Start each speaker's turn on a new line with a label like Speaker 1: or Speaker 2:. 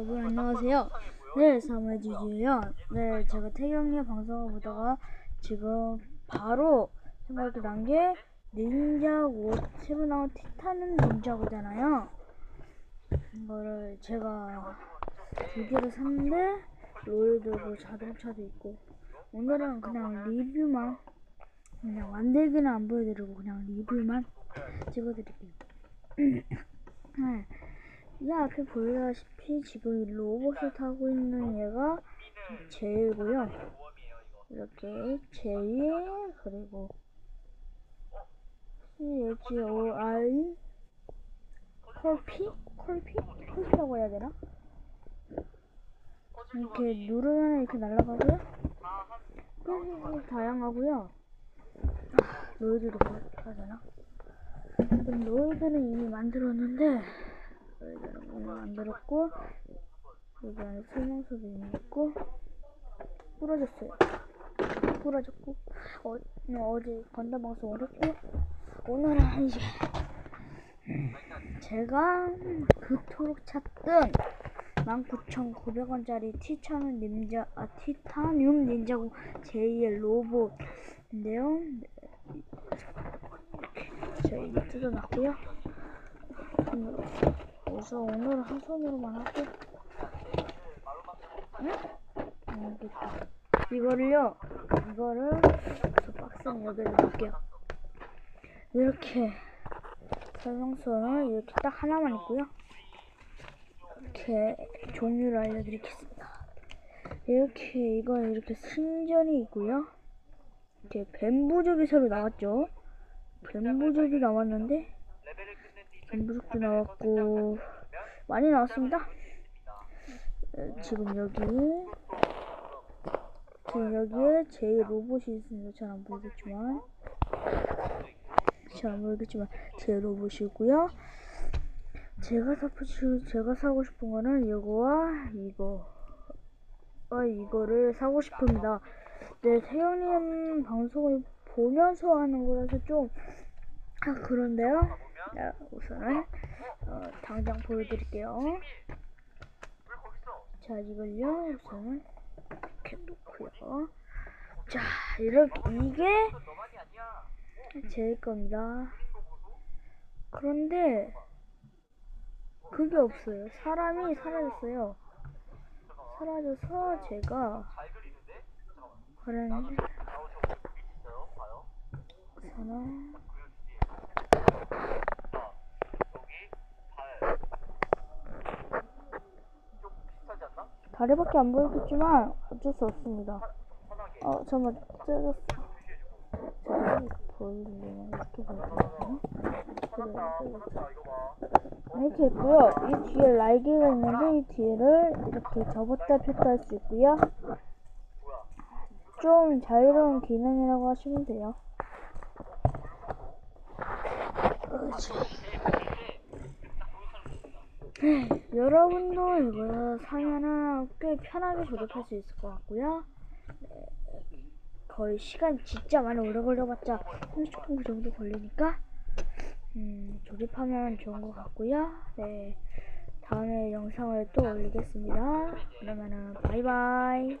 Speaker 1: 여러분 안녕하세요. 네, 사무지주예요. 네, 제가 태경이 방송을 보다가 지금 바로 생각이 난 게 닌자 고 새로 나온 티타는 닌자고잖아요. 이거를 제가 두 개를 샀는데 로이드고 자동차도 있고 오늘은 그냥 리뷰만 그냥 만들기는 안 보여드리고 그냥 리뷰만 찍어드릴게요. 네. 이 앞에 보다시피 지금 이 로봇을 타고 있는 얘가 제이고요. 이렇게 제이 그리고 CHOI 콜피? 콜피? 콜피라고 해야 되나? 이렇게 누르면 이렇게 날아가고요. 꽤 다양하고요. 아, 해야 되나? 그럼 로이드는 이미 만들었는데 만들었고 여기 안에 설명서도 있고 부러졌어요. 부러졌고 어, 어제 건담 방송을 했고 오늘은 이제 제가 그토록 찾던 19,900원짜리 티타늄 닌자 아 티타늄 닌자고 제2의 로봇인데요. 제가 이게 뜯어놨고요 그래서 오늘은 한 손으로만 하고. 응? 음, 됐다. 이거를요. 이거를 저 박스는 여기다 놓을게요. 이렇게 설명서는 이렇게 딱 하나만 있고요. 이렇게 종류를 알려드리겠습니다. 이렇게 이건 이렇게 승전이 있고요. 이렇게 뱀부족이 새로 나왔죠. 뱀부족이 나왔는데 뱀부족도 나왔고 많이 나왔습니다. 어, 지금 여기 지금 여기에 제 로봇이 있습니다. 잘 안 보이겠지만. 잘 안 보이겠지만 제 로봇이고요. 제가 사고 싶 제가 사고 싶은 거는 이거와 이거. 아 이거를 사고 싶습니다. 네 태영님 방송을 보면서 하는 거라서 좀 아, 그런데요? 자, 우선은 어, 당장 보여드릴게요. 자 이걸요 우선은 이렇게 놓고요. 자 이렇게 이게 제 겁니다. 그런데 그게 없어요. 사람이 사라졌어요. 사라져서 제가 그랬는데 우선은 다리밖에 안 보이겠지만 어쩔 수 없습니다. 어, 잠깐만, 뜯었어. 자, 보이려면 이렇게 보여드릴까요? 이렇게 있고요. 이 뒤에 날개가 있는데 이 뒤를 이렇게 접었다 폈다 할 수 있고요. 좀 자유로운 기능이라고 하시면 돼요. 그렇지. 여러분도 이거 사면은 꽤 편하게 조립할 수 있을 것 같고요. 네, 거의 시간 진짜 많이 오래 걸려봤자 30분 그 정도 걸리니까 음, 조립하면 좋은 것 같고요. 네, 다음에 영상을 또 올리겠습니다. 그러면은 바이바이.